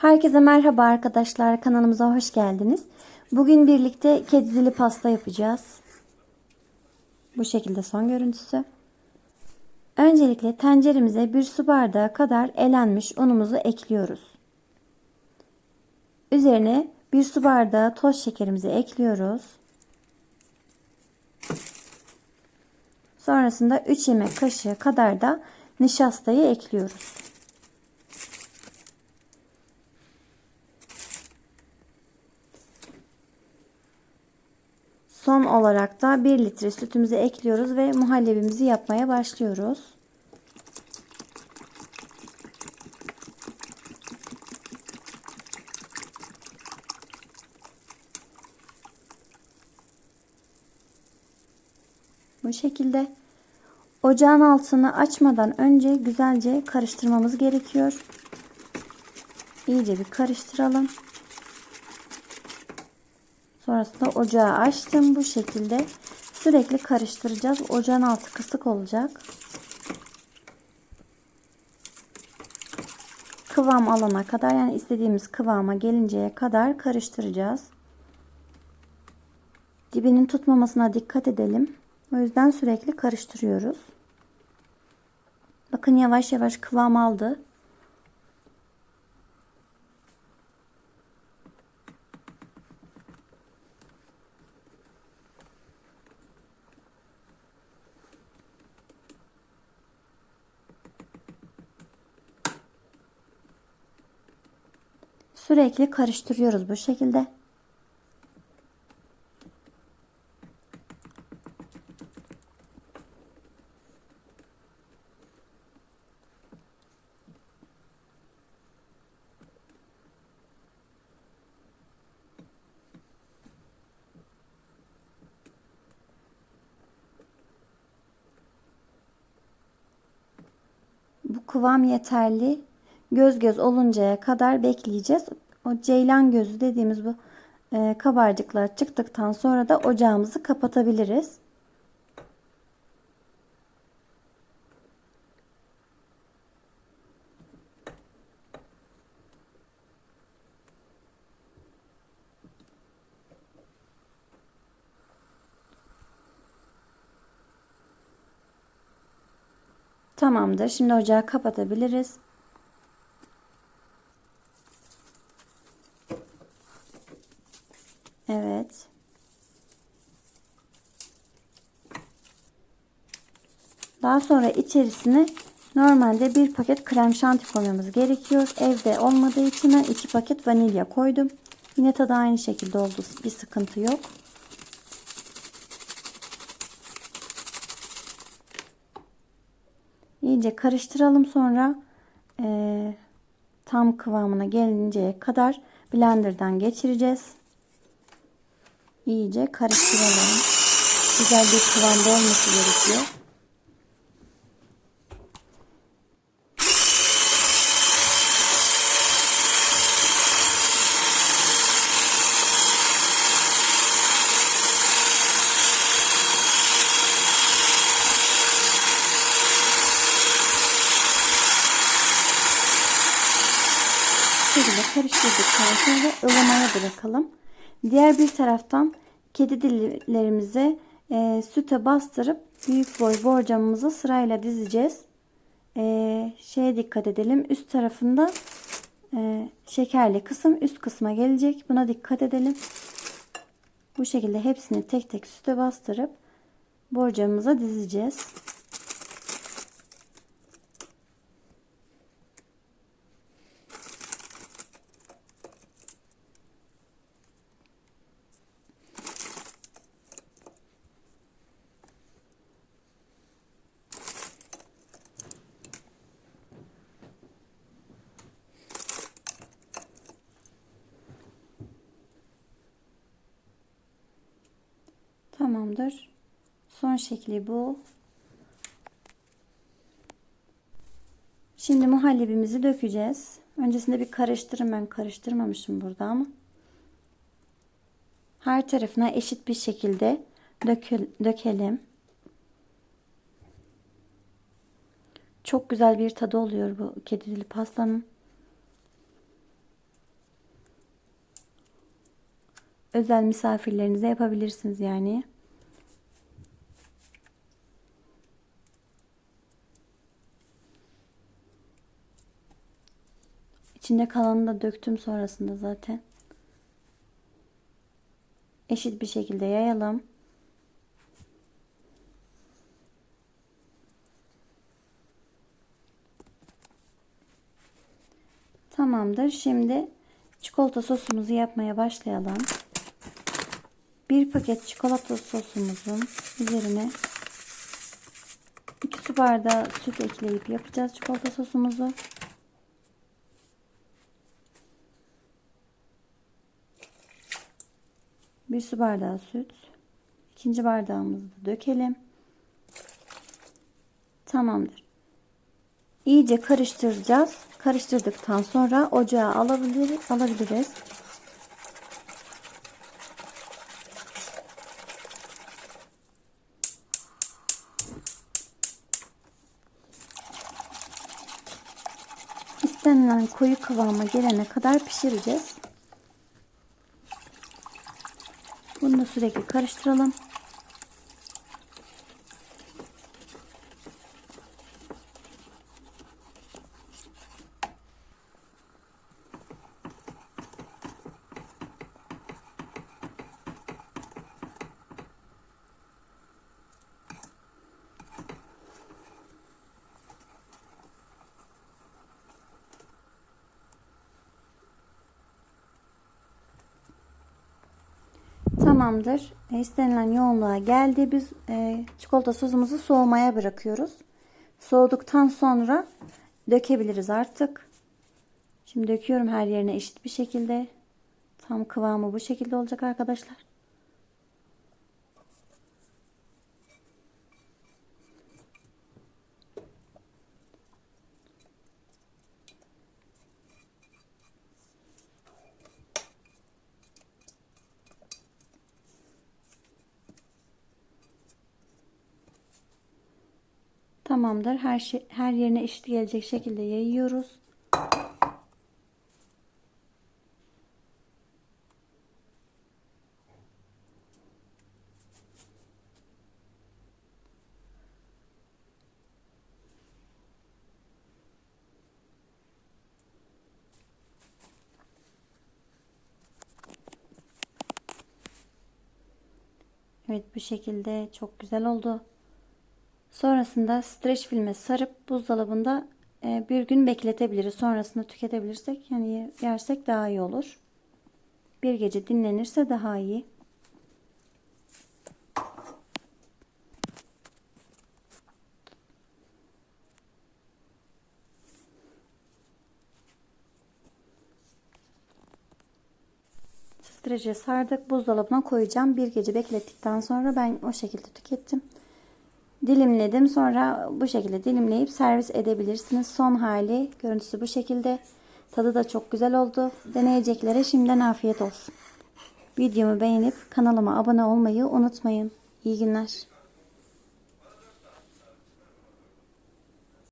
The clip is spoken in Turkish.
Herkese merhaba arkadaşlar. Kanalımıza hoş geldiniz. Bugün birlikte kedi dili pasta yapacağız. Bu şekilde son görüntüsü. Öncelikle tenceremize bir su bardağı kadar elenmiş unumuzu ekliyoruz. Üzerine bir su bardağı toz şekerimizi ekliyoruz. Sonrasında 3 yemek kaşığı kadar da nişastayı ekliyoruz. Son olarak da 1 litre sütümüzü ekliyoruz ve muhallebimizi yapmaya başlıyoruz. Bu şekilde ocağın altını açmadan önce güzelce karıştırmamız gerekiyor. İyice bir karıştıralım. Sonrasında ocağı açtım bu şekilde. Sürekli karıştıracağız. Ocağın altı kısık olacak. Kıvam alana kadar yani istediğimiz kıvama gelinceye kadar karıştıracağız. Dibinin tutmamasına dikkat edelim. O yüzden sürekli karıştırıyoruz. Bakın yavaş yavaş kıvam aldı. Sürekli karıştırıyoruz bu şekilde. Bu kıvam yeterli. Göz göz oluncaya kadar bekleyeceğiz. O ceylan gözü dediğimiz bu e, kabarcıklar çıktıktan sonra da ocağımızı kapatabiliriz. Tamamdır. Şimdi ocağı kapatabiliriz. Evet. Daha sonra içerisine normalde bir paket krem şanti koymamız gerekiyor. Evde olmadığı için ben iki paket vanilya koydum. Yine tadı aynı şekilde oldu. Bir sıkıntı yok. İyice karıştıralım sonra e, tam kıvamına gelinceye kadar blenderdan geçireceğiz. İyice karıştıralım. Güzel bir kıvamda olması gerekiyor. şekilde karıştırdıktan sonra ılımaya bırakalım. Diğer bir taraftan kedi dillerimize e, süte bastırıp büyük boy borcamımızı sırayla dizeceğiz. E, şeye dikkat edelim. Üst tarafında e, şekerli kısım üst kısma gelecek. Buna dikkat edelim. Bu şekilde hepsini tek tek süte bastırıp borcamımıza dizeceğiz. Tamamdır. Son şekli bu. Şimdi muhallebimizi dökeceğiz. Öncesinde bir karıştırın. Ben karıştırmamışım burada ama. Her tarafına eşit bir şekilde dökelim. Çok güzel bir tadı oluyor bu kedi dili pastanın. özel misafirlerinize yapabilirsiniz yani. İçinde kalanını da döktüm sonrasında zaten. Eşit bir şekilde yayalım. Tamamdır. Şimdi çikolata sosumuzu yapmaya başlayalım. Bir paket çikolata sosumuzun üzerine 2 su bardağı süt ekleyip yapacağız çikolata sosumuzu. Bir su bardağı süt. İkinci bardağımızı da dökelim. Tamamdır. İyice karıştıracağız. Karıştırdıktan sonra ocağa alabiliriz. alabiliriz. İstenilen koyu kıvama gelene kadar pişireceğiz. Bunu da sürekli karıştıralım. Tamamdır. E, istenilen yoğunluğa geldi. Biz e, çikolata sosumuzu soğumaya bırakıyoruz. Soğuduktan sonra dökebiliriz artık. Şimdi döküyorum her yerine eşit bir şekilde. Tam kıvamı bu şekilde olacak arkadaşlar. Tamamdır. Her şey her yerine eşit gelecek şekilde yayıyoruz. Evet bu şekilde çok güzel oldu. Sonrasında streç filme sarıp buzdolabında e, bir gün bekletebiliriz. Sonrasında tüketebilirsek yani yersek daha iyi olur. Bir gece dinlenirse daha iyi. Strece sardık. Buzdolabına koyacağım. Bir gece beklettikten sonra ben o şekilde tükettim. Dilimledim. Sonra bu şekilde dilimleyip servis edebilirsiniz. Son hali görüntüsü bu şekilde. Tadı da çok güzel oldu. Deneyeceklere şimdiden afiyet olsun. Videomu beğenip kanalıma abone olmayı unutmayın. İyi günler.